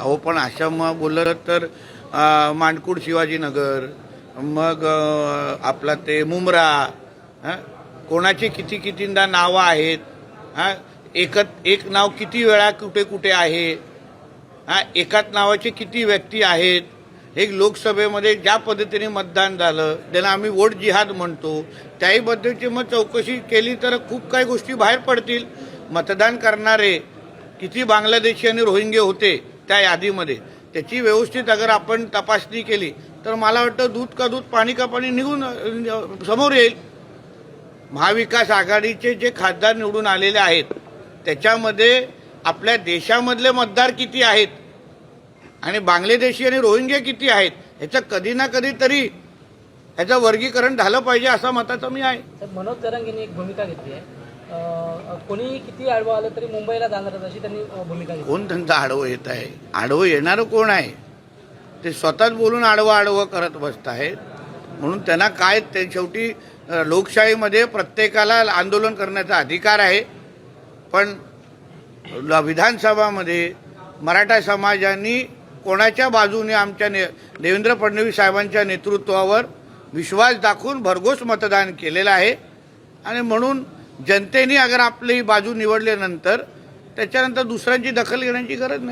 अहो पण अशा मग बोललं तर मांडकूड शिवाजीनगर मग आपला ते मुमरा हं? कोणाची किती कितींदा नावं आहेत? हां? एकत एक नाव किती वेळा कुठे कुठे आहे? हां? एकाच नावाचे किती व्यक्ती आहेत? हे लोकसभेमध्ये ज्या पद्धतीने मतदान झालं त्याला आम्ही वोट जिहाद म्हणतो त्याहीबद्दलची मग चौकशी केली तर खूप काही गोष्टी बाहेर पडतील. मतदान करणारे किती बांगलादेशी आणि रोहिंगे होते त्या यादीमध्ये. त्याची व्यवस्थित अगर आपण तपासणी केली तर मला वाटतं दूध का दूध पाणी का पाणी निघून समोर येईल. महाविकास आघाडीचे जे खासदार निवडून आलेले आहेत त्याच्यामध्ये आपल्या देशामधले मतदार किती आहेत? आणि बांगलादेशी आणि रोहिंग्या किती आहेत? ह्याचं कधी ना कधी तरी ह्याचं वर्गीकरण झालं पाहिजे असा मताचा मी आहे. मनोज जरांगेंनी एक भूमिका घेतली आहे. कोणी किती आडवं आलं तरी मुंबईला जाणारच अशी त्यांनी भूमिका घेतली. कोण त्यांचं आडवं येत आहे? आडवं येणारं कोण आहे? ते स्वतःच बोलून आडवं आडवं करत बसत आहेत. म्हणून त्यांना काय ते शेवटी लोकशाहीमध्ये प्रत्येकाला आंदोलन करण्याचा अधिकार आहे. पण ल- विधानसभामध्ये मराठा समाजाने कोणाच्या बाजूने आमच्या ने देवेंद्र फडणवीस साहेबांच्या नेतृत्वावर विश्वास दाखवून भरघोस मतदान केलेलं आहे. आणि म्हणून जनतेने अगर आपली बाजू निवडल्यानंतर त्याच्यानंतर दुसऱ्यांची दखल घेण्याची गरज नाही.